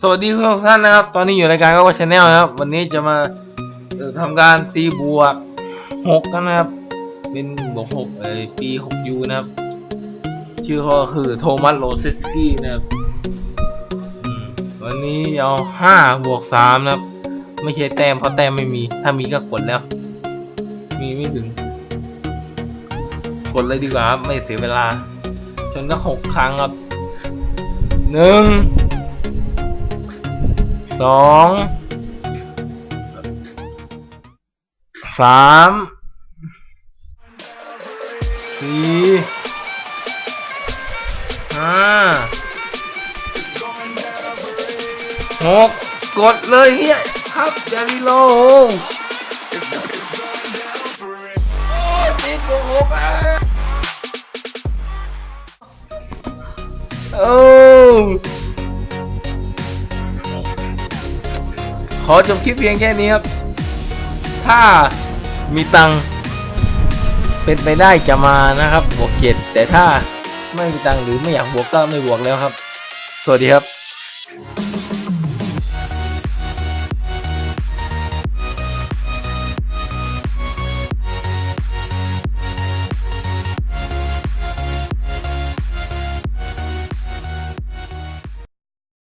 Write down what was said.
สวัสดีทุกท่านนะครับ ตอนนี้อยู่รายการก็ว่าชาแนลนะครับ วันนี้จะมาเอ่อทำการตีบวกหกกันนะครับ เป็นบวกหกเอ่อปีหกยูนะครับ ชื่อเขาก็คือโทมัสโรเซสกี้นะครับ วันนี้เอาห้าบวกสามนะครับ ไม่ใช่แต้มเพราะแต้มไม่มี ถ้ามีก็กดแล้ว มีไม่ถึง กดเลยดีกว่าไม่เสียเวลาชนก็หกครั้งครับหนึ่งสองสามสี่ห้า หกกดเลยเฮียครับยารีโลโอ้ติดบวกหกอะโอ้ขอจบคลิปเพียงแค่นี้ครับ ถ้ามีตังค์เป็นไปได้จะมานะครับ บวกเจ็ดแต่ถ้าไม่มีตังค์หรือไม่อยากบวกก็ไม่บวกแล้วครับ สวัสดีครับ